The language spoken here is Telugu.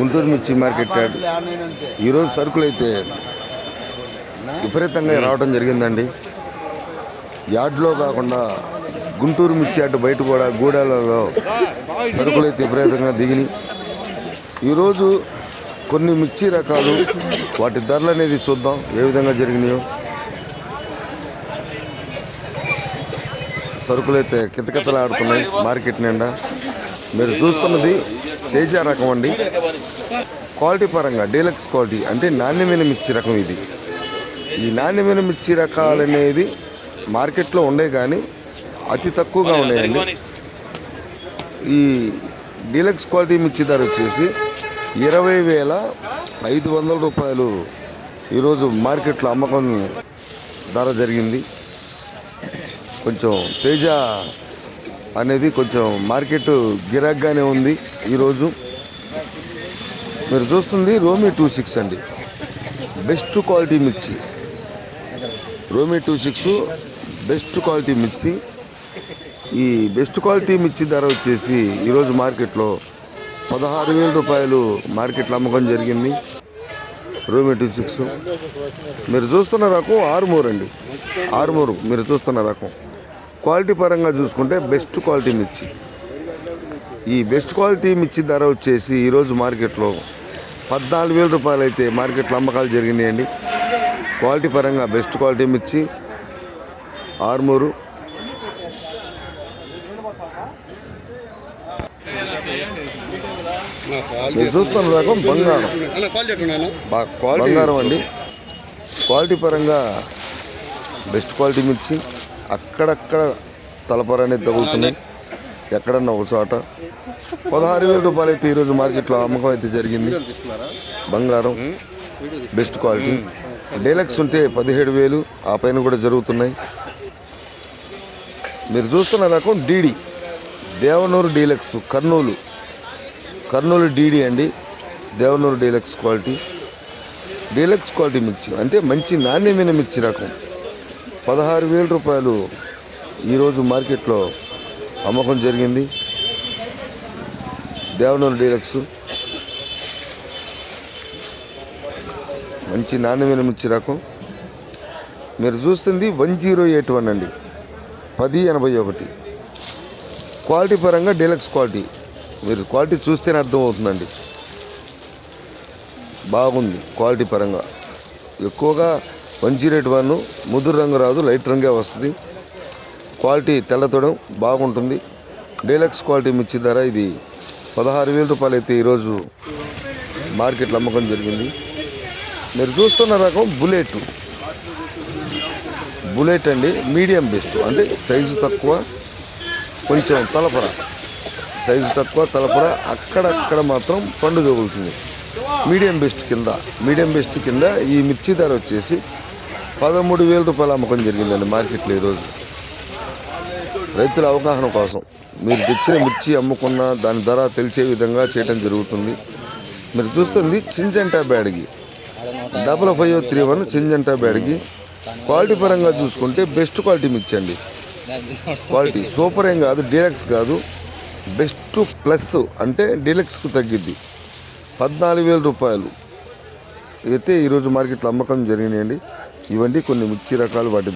గుంటూరు మిర్చి మార్కెట్ యార్డ్ ఈరోజు సరుకులు అయితే విపరీతంగా రావడం జరిగిందండి. యార్డ్లో కాకుండా గుంటూరు మిర్చి యార్డ్ బయట కూడా గూడాలలో సరుకులు అయితే విపరీతంగా దిగినాయి. ఈరోజు కొన్ని మిర్చి రకాలు వాటి ధరలు అనేది చూద్దాం ఏ విధంగా జరిగినాయో. సరుకులు అయితే కితకితలాడుతున్నాయి మార్కెట్ నిండా. మీరు చూస్తున్నది తేజ రకం అండి. క్వాలిటీ పరంగా డీలక్స్ క్వాలిటీ అంటే నాణ్యమైన మిర్చి రకం ఇది. ఈ నాణ్యమైన మిర్చి రకాలు అనేది మార్కెట్లో ఉండే కానీ అతి తక్కువగా ఉన్నాయండి. ఈ డీలక్స్ క్వాలిటీ మిర్చి ధర వచ్చేసి ఇరవై వేల ఐదు వందల రూపాయలు ఈరోజు మార్కెట్లో అమ్మకం ధర జరిగింది. కొంచెం తేజ అనేది కొంచెం మార్కెట్ గిరాక్గానే ఉంది ఈరోజు. మీరు చూస్తుంది రోమి టూ సిక్స్ అండి. బెస్ట్ క్వాలిటీ మిర్చి. రోమి టూ సిక్స్ బెస్ట్ క్వాలిటీ మిర్చి. ఈ బెస్ట్ క్వాలిటీ మిర్చి ధర వచ్చేసి ఈరోజు మార్కెట్లో పదహారు వేల రూపాయలు మార్కెట్లో అమ్మకం జరిగింది. రోమి టూ సిక్స్. మీరు చూస్తున్న రకం ఆరుమూర్ అండి. ఆరుమూరు. మీరు చూస్తున్న రకం. క్వాలిటీ పరంగా చూసుకుంటే బెస్ట్ క్వాలిటీ మిర్చి. ఈ బెస్ట్ క్వాలిటీ మిర్చి ధర వచ్చేసి ఈరోజు మార్కెట్లో పద్నాలుగు వేల రూపాయలు అయితే మార్కెట్లో అమ్మకాలు జరిగినాయండి. క్వాలిటీ పరంగా బెస్ట్ క్వాలిటీ మిర్చి ఆర్మూరు. మీరు చూస్తున్న రకం బంగారం. బంగారం అండి. క్వాలిటీ పరంగా బెస్ట్ క్వాలిటీ మిర్చి. అక్కడక్కడ తలపర అనేది తగులుతున్నాయి. ఎక్కడన్నా ఒక చోట. పదహారు వేల రూపాయలు అయితే ఈరోజు మార్కెట్లో అమ్మకం అయితే జరిగింది. బంగారం బెస్ట్ క్వాలిటీ డీలక్స్ ఉంటే పదిహేడు వేలు ఆ పైన కూడా జరుగుతున్నాయి. మీరు చూస్తున్న రకం DD. Devanur deluxe Kurnool. Kurnool DD అండి. Devanur deluxe quality. Deluxe quality మిర్చి అంటే మంచి నాణ్యమైన మిర్చి రకం. పదహారు వేల రూపాయలు ఈరోజు మార్కెట్లో అమ్మకం జరిగింది. దేవనూరు డీలక్స్. మంచి నాణ్యమైన మిర్చి రకం. మీరు చూస్తుంది వన్ జీరో ఎయిట్ వన్ అండి. పది ఎనభై ఒకటి. క్వాలిటీ పరంగా డీలక్స్ క్వాలిటీ. మీరు క్వాలిటీ చూస్తేనే అర్థమవుతుందండి. బాగుంది క్వాలిటీ పరంగా. ఎక్కువగా వన్ జీరో ఎయిట్ వన్ ముదురు రంగు రాదు లైట్ రంగే వస్తుంది. క్వాలిటీ తెల్లతోడం బాగుంటుంది. డీలక్స్ క్వాలిటీ మిర్చి ధర ఇది పదహారు వేల రూపాయలు అయితే ఈరోజు మార్కెట్లో అమ్మకం జరిగింది. మీరు చూస్తున్న రకం బుల్లెట్. బుల్లెట్ అండి మీడియం బెస్ట్ అంటే సైజు తక్కువ కొంచెం తలపర. సైజు తక్కువ తలపర అక్కడక్కడ మాత్రం పండు తగులుతుంది. మీడియం బెస్ట్ కింద మీడియం బెస్ట్ కింద ఈ మిర్చి ధర వచ్చేసి పదమూడు వేల రూపాయలు అమ్మకం జరిగిందండి మార్కెట్లో ఈరోజు. రైతుల అవగాహన కోసం. మీరు తెచ్చిన మిర్చి అమ్ముకున్న దాని ధర తెలిసే విధంగా చేయడం జరుగుతుంది. మీరు చూస్తుంది Syngenta బ్యాడ్కి double five three one Syngenta బ్యాడ్కి quality పరంగా చూసుకుంటే బెస్ట్ క్వాలిటీ మిర్చి అండి. క్వాలిటీ సూపర్ ఏం కాదు డీలక్స్ కాదు. బెస్ట్ ప్లస్ అంటే డీలక్స్కు తగ్గిద్ది. పద్నాలుగు వేల రూపాయలు. అయితే ఈరోజు మార్కెట్లో అమ్మకం జరిగినాయండి. ఇవన్నీ కొన్ని మిర్చి రకాలు వాటి